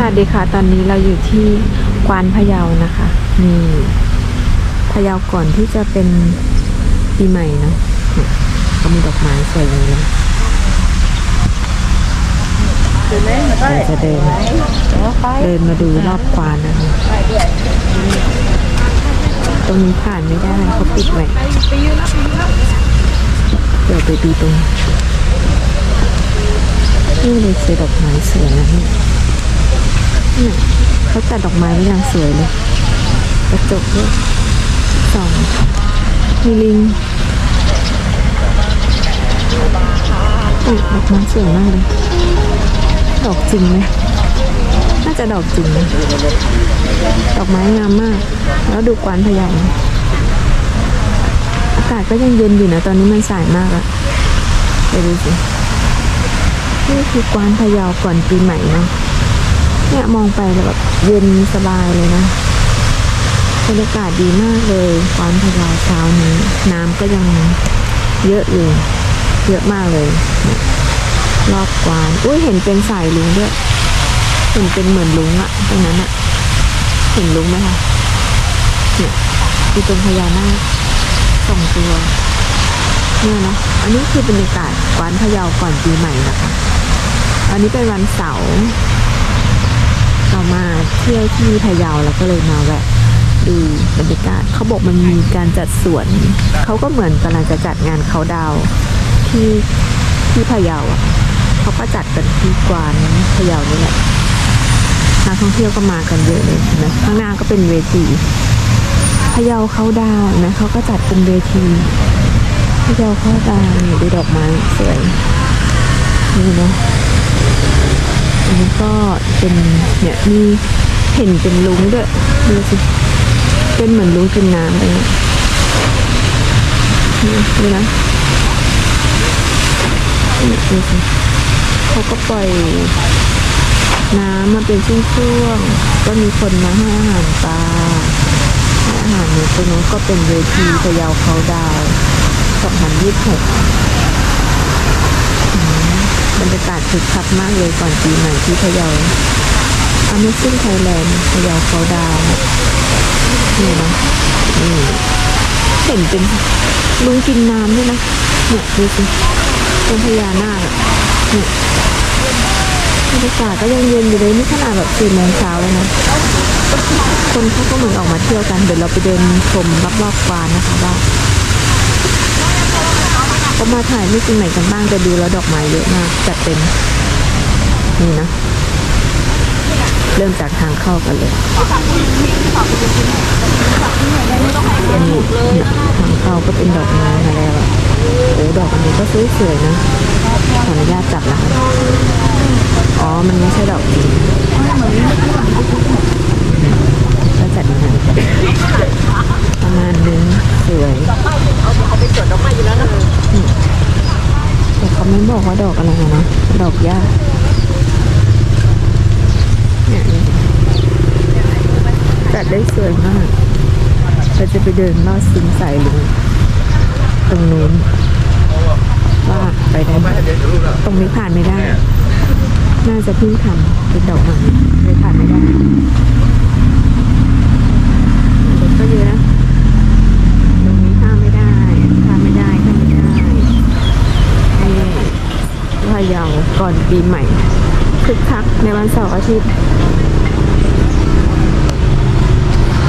สวัสดีค่ะ ตอนนี้เราอยู่ที่กวานพะเยานะคะ มีพะเยาก่อนที่จะเป็นปีใหม่เนาะเนี่ยก็มีดอกไม้สวยอย่างนี้เลยเราจะเดินเดินมาดูรอบกวานนะคะ ตรงนี้ผ่านไม่ได้เขาปิดไว้เดี๋ยวไปดูตรงนี่เลยเจอดอกไม้สวยนะเนี่ย เนี่ยเขาจัดดอกไม้ไว้อย่างสวยเลยกระจกด้วยสองมีลิงอุ้ยดอกไม้สวยมากเลยดอกจริงไหมน่าจะดอกจริงดอกไม้งามมาก แล้วดูกวานพะเยาอากาศก็ยังเย็นอยู่นะ ตอนนี้มันสายมากอะไปดูสินี่คือกวานพะเยาก่อนปีใหม่เนาะ เนี่ยมองไปแล้วแบบเย็นสบายเลยนะบรรยากาศดีมากเลยกวานพะเยาเช้านี้ น้ำก็ยังเยอะอยู่เยอะมากเลย รอบกวานอุ้ยเห็นเป็นสายลุงด้วยเห็นเป็นเหมือนลุงอะตรงนั้นอะเห็นลุงไหมคะเนี่ยอยู่ตรงพญานาคสองตัวเนี่ยนะอันนี้คือบรรยากาศกวานพะเยาก่อนปีใหม่นะคะ อันนี้เป็นวันเสาร์ เรามาเที่ยวที่พะเยาแล้วก็เลยมาแวะดูบรรยากาศเขาบอกมันมีการจัดสวนเขาก็เหมือนกำลังจะจัดงานเขาดาวที่ที่พะเยาอะเขาก็จัดกันที่กวานพะเยานี่แหละนักท่องเที่ยวก็มากันเยอะเลยนะข้างหน้าก็เป็นเวทีพะเยาเขาดาวนะเขาก็จัดเป็นเวทีพะเยาเขาดาวดูดอกไม้สวยนี่เนาะ อันนี้ก็เป็นเนี่ยมีเห็นเป็นลุงด้วยดูสิเป็นเหมือนลุงกินน้ำเลยเนี่ยนี่ดูนะนี่ดูสิเขาก็ปล่อยน้ำมาเป็นช่วงๆ ก็มีคนมาให้อาหารปลาให้อาหารเนี่ยตรงนู้นก็เป็นเวทีพะเยาเขาดาว2026 บรรยากาศคึกคักมากเลยก่อนปีใหม่ที่พะเยา Amazing Thailand พะเยาเขาดาวนี่นะนี่เห็นเป็นลุงกินน้ำด้วยนะเนี่ยดูสิเป็นพญานาคอะเนี่ยบรรยากาศก็ยังเย็นอยู่เลยนี่ขนาดแบบสี่โมงเช้าแล้วนะ คนเขาก็เหมือนออกมาเที่ยวกัน เดี๋ยวเราไปเดินชมรอบๆกวานนะคะว่า ก็มาถ่ายรูปตรงไหนกันบ้างจะดูแล้วดอกไม้เยอะมากจัดเต็มนี่นะ เริ่มจากทางเข้ากันเลยนี่ทางเข้าก็เป็นดอกไม้มาแล้วอะโอ้ดอกอันนี้ก็สวยๆนะขออนุญาตจับนะคะอ๋อ มันไม่ใช่ดอกจริงก็จัดอย่างนั้นประมาณนึงสวย แต่เขาไม่ บอกว่าดอกอะไรนะ ดอกหญ้าเนี่ยนี่จัดได้สวยมากเราจะไปเดินลอดซิงสายลุงตรงนู้นว่าไปได้ไหมตรงนี้ผ่านไม่ได้ น่าจะเพิ่งทำเป็นดอกไม้เลยผ่านไม่ได้รถก็เยอะนะ ตรงนี้ข้ามไม่ได้ข้ามไม่ได้ข้ามไม่ได้ นี่พะเยาก่อนปีใหม่คึกคักในวันเสาร์อาทิตย์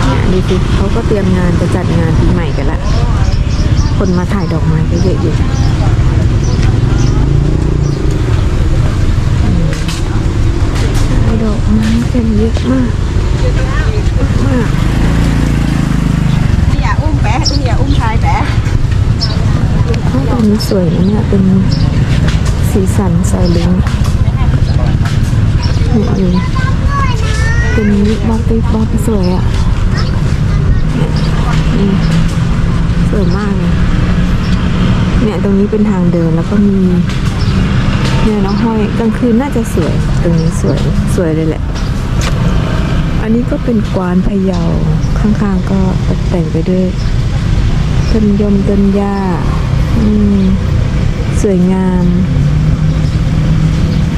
เนี่ยดูสิเขาก็เตรียมงานจะจัดงานปีใหม่กันละ คนมาถ่ายดอกไม้ก็เยอะอยู่อืมถ่ายดอกไม้กันเยอะมากเยอะมากอย่าอุ้มแปะอย่าอุ้มชายแปะข้างบนนี้สวยนะเนี่ยเป็น สีสันใส่ลิงเนี่ยอยู่เป็นบล็อกติ๊กบล็อกสวยอะเนี่ยสวยมากเลยเนี่ยตรงนี้เป็นทางเดินแล้วก็มีเนี่ยน้องห้อยกลางคืนน่าจะสวย ตรงนี้สวยสวยเลยแหละ อันนี้ก็เป็นกวานพะเยาข้างๆก็ตกแต่งไปด้วยต้นยมต้นหญ้าสวยงาม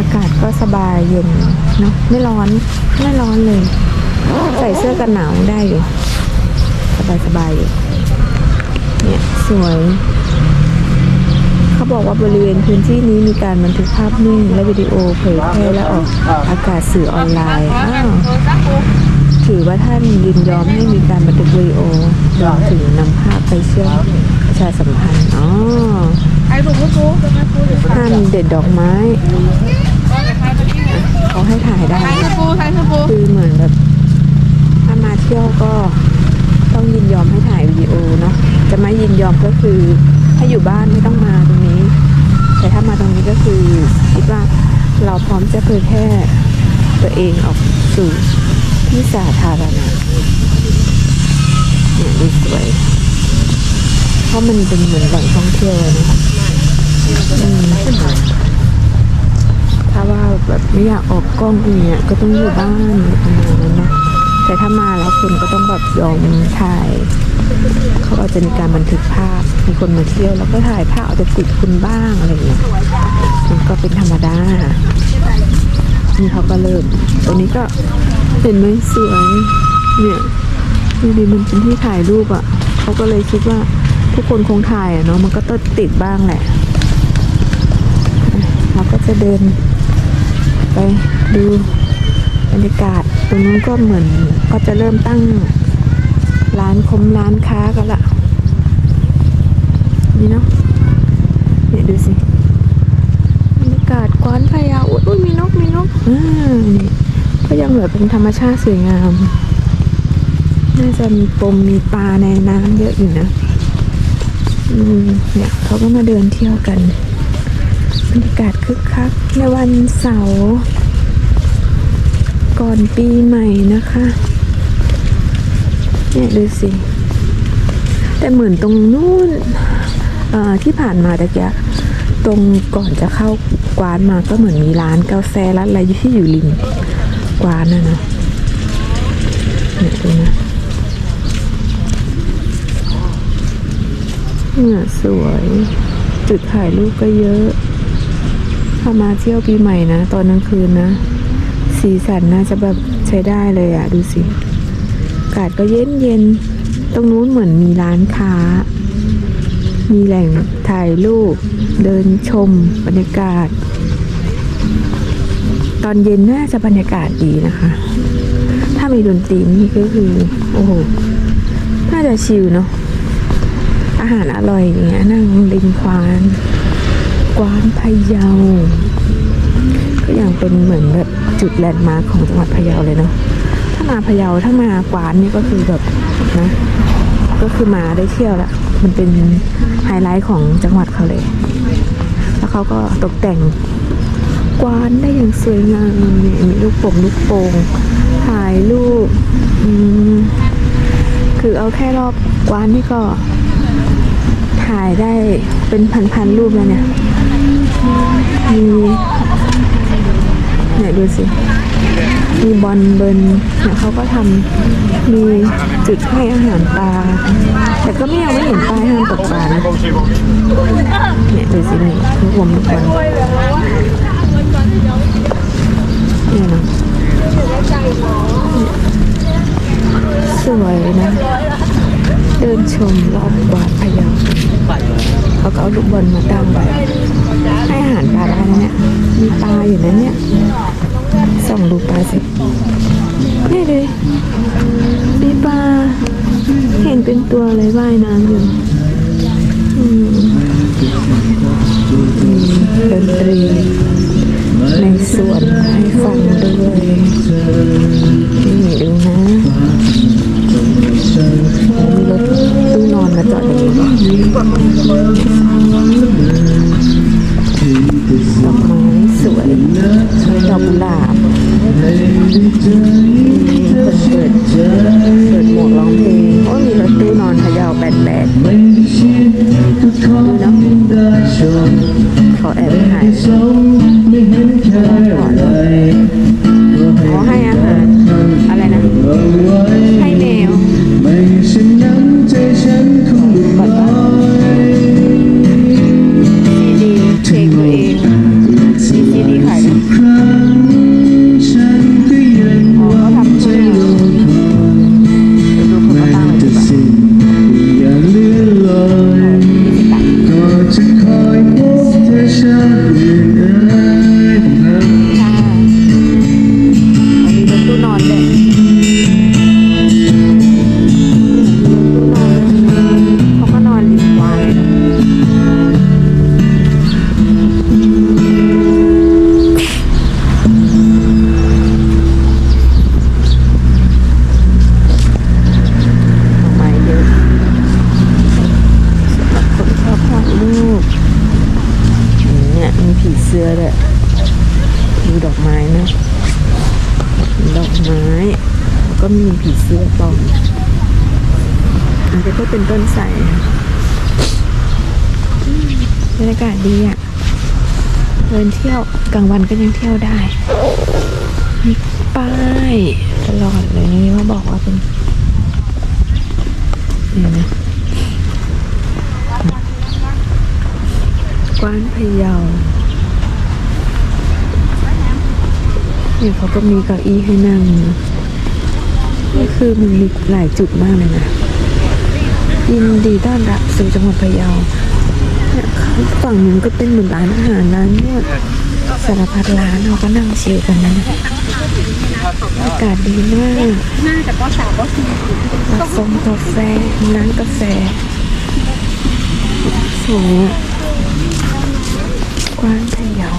ออากาศก็สบายเย็นเนาะไม่ร้อนไม่ร้อนเลย ใส่เสื้อกันหนาวได้อยู่ สบายสบายๆอยู่เนี่ยสวย เขาบอกว่าบริเวณพื้นที่นี้มีการบันทึกภาพนิ่ง และวิดีโอเผยแพร่และออกอากาศสื่อออนไลน์อ้าวถือว่าท่านยินยอมให้มีการบันทึกวิดีโอรวมถึงนำภาพไปเชื่อมประชาสัมพันธ์อ๋อใครถูกไม่ฟูไม่ฟูห้ามเด็ดดอกไม้เขา ให้ถ่ายได้ใครคือฟูใครคือฟูคือเหมือนแบบถ้ามาเที่ยวก็ต้องยินยอมให้ถ่ายวิดีโอเนาะจะไม่ยินยอมก็คือถ้าอยู่บ้านไม่ต้องมาตรงนี้ แต่ถ้ามาตรงนี้ก็คือคิดว่าเราพร้อมจะเผยแพร่ตัวเองออกสู่ที่สาธารณะเนี่ยดูสวยเพราะมันเป็นเหมือนแหล่งท่องเที่ยวเลยนะอืม ถ้าว่าแบบไม่อยากออกกล้องอย่างเงี้ยก็ต้องอยู่บ้านประมาณนั้นนะแต่ถ้ามาแล้วคุณก็ต้องแบบยอมถ่าย เขาอาจจะมีการบันทึกภาพมีคนมาเที่ยวแล้วก็ถ่ายภาพอาจจะติดคุณบ้างอะไรอย่างเงี้ยมันก็เป็นธรรมดานี่เขาก็เริ่มตัวนี้ก็เห็นไหมสวยเนี่ยดูดิมันเป็นที่ถ่ายรูปอะ่ะเขาก็เลยคิดว่าทุกคนคงถ่ายอะเนาะมันก็ต้องติดบ้างแหละเราก็จะเดิน ไปดูบรรยากาศตรงนู้นก็เหมือนก็จะเริ่มตั้งร้านคมร้านค้ากันละนี่เนาะเนี่ยดูสิบรรยากาศกว้านพะเยาอุ๊ยอุ๊ยมีนกมีนกอ่านี่ก็ยังแบบเป็นธรรมชาติสวยงามน่าจะมีปมมีปลาในน้ำเยอะอยู่นะ อืมเนี่ยเขาก็มาเดินเที่ยวกัน บรรยากาศคึกคักในวันเสาร์ก่อนปีใหม่นะคะเนี่ยดูสิ แต่เหมือนตรงนู้นอ่อที่ผ่านมาตะกี้ตรงก่อนจะเข้ากวานมาก็เหมือนมีร้านกาแฟร้านอะไรที่อยู่ริมกวานน่ะนะเนี่ยดูนะเนี่ยสวย จุดถ่ายรูปก็เยอะ ถ้ามาเที่ยวปีใหม่นะ ตอนกลางคืนนะ สีสันน่าจะแบบใช้ได้เลยอะดูสิอากาศก็เย็นเย็นๆตรงนู้นเหมือนมีร้านค้า มีแหล่งถ่ายรูป เดินชมบรรยากาศ ตอนเย็นน่าจะบรรยากาศดีนะคะ ถ้ามีดนตรีนี่ก็คือ โอ้โห น่าจะชิลเนาะ อาหารอร่อยอย่างเงี้ยนั่งริมควาน กวานพะเยา ก็อย่างเป็นเหมือนแบบจุดแลนด์มาร์คของจังหวัดพะเยาเลยเนาะ ถ้ามาพะเยาถ้ามากวานนี่ก็คือแบบนะ ก็คือมาได้เที่ยวละ มันเป็นไฮไลท์ของจังหวัดเขาเลย แล้วเขาก็ตกแต่งกวานได้อย่างสวยงามเนี่ยมีลูกโป่งลูกโป่งถ่ายรูปคือเอาแค่รอบกวานนี่ก็ถ่ายได้เป็นพันๆรูปแล้วเนี่ย มีเนี่ยดูสิมีบอลเบิร์นเนี่ยเขาก็ทำมีจุดให้อาหารปลาแต่ก็ไม่ยังไม่เห็นป้ายห้ามตกปลานะเนี่ยดูสินี่ทุกวงทุกวันเนี่ยนะสวยนะ เดินชมรอบวาดพะเยาเขาก็เอาลูกบอลมาตั้งไว้ ให้อาหารปลาได้นะเนี่ย มีปลาอยู่นะเนี่ยส่องดูปลาสินี่เลยมีปลา เห็นเป็นตัวอะไรว่ายน้ำอยู่ดนตรีในสวนให้ฟังด้วยนี่ดูนะมีรถตู้นอนมาจอดอย่างนี้ ดอกกุหลาบ อันนี้ก็เป็นต้นไทรบรรยากาศดีอะเดินเที่ยวกลางวันก็ยังเที่ยวได้มีป้ายตลอดเลยนี่ว่าบอกว่าเป็นนี่นะกว้านพะเยาเนี่ยเขาก็มีเก้าอี้ให้นั่งนี่คือมันมีหลายจุดมากเลยนะ ยินดีต้อนรับสู่จังหวัดพะเยาเนี่ยฝั่งนู้นก็เป็นเหมือนร้านอาหารร้านนวดสารพัดร้านเราก็นั่งชิลกันนะอากาศดีมากน่าจะก็สาวก็สี่กาแฟกาแฟร้านกาแฟสวยอะกว้านพะเยา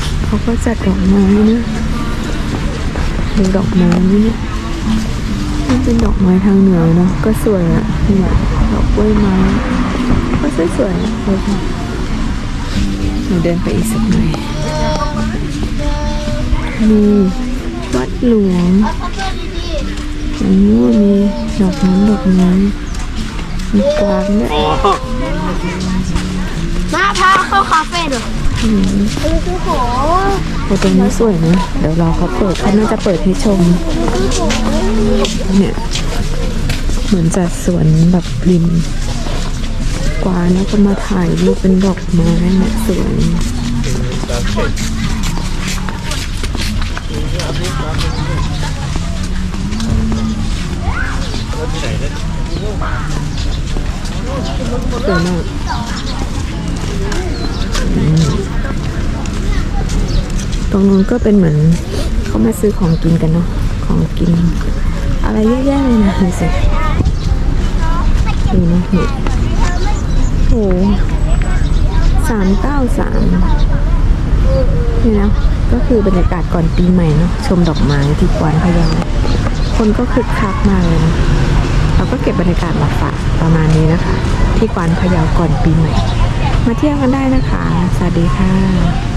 เนี่ยเขาก็จัดดอกไม้นะดูดอกไม้นี่เนี่ยมันเป็นดอกไม้ทางเหนือเนาะก็สวยอะเนี่ยดอกกล้วยไม้ก็สวยๆอะเลยค่ะหนูเดินไปอีกสักหน่อยมีวัดหลวงอันนี้มีดอกน้ำดอกไม้มีกวางด้วยมาพาเข้าคาเฟ่ด้วยอืม โอ้โหโอ้ตรงนี้สวยนะ เดี๋ยวรอเขาเปิดเขาน่าจะเปิดให้ชม เนี่ย เหมือนจัดสวนแบบริมกวางแล้วก็มาถ่ายรูปเป็นดอกไม้เนี่ยสวยสวยมากอืม ตรงนู้นก็เป็นเหมือนเขามาซื้อของกินกันเนาะของกิน อะไรเยอะแยะเลยนะดูสิดูนะนี่โอ้สามเก้าสามนี่นะก็คือบรรยากาศก่อนปีใหม่เนาะชมดอกไม้ที่กวนพะเยาคนก็คึกคักมากเลยนะเราก็เก็บบรรยากาศมาฝากประมาณนี้นะคะ ที่กวนพะเยาก่อนปีใหม่ มาเที่ยวกันได้นะคะ สวัสดีค่ะ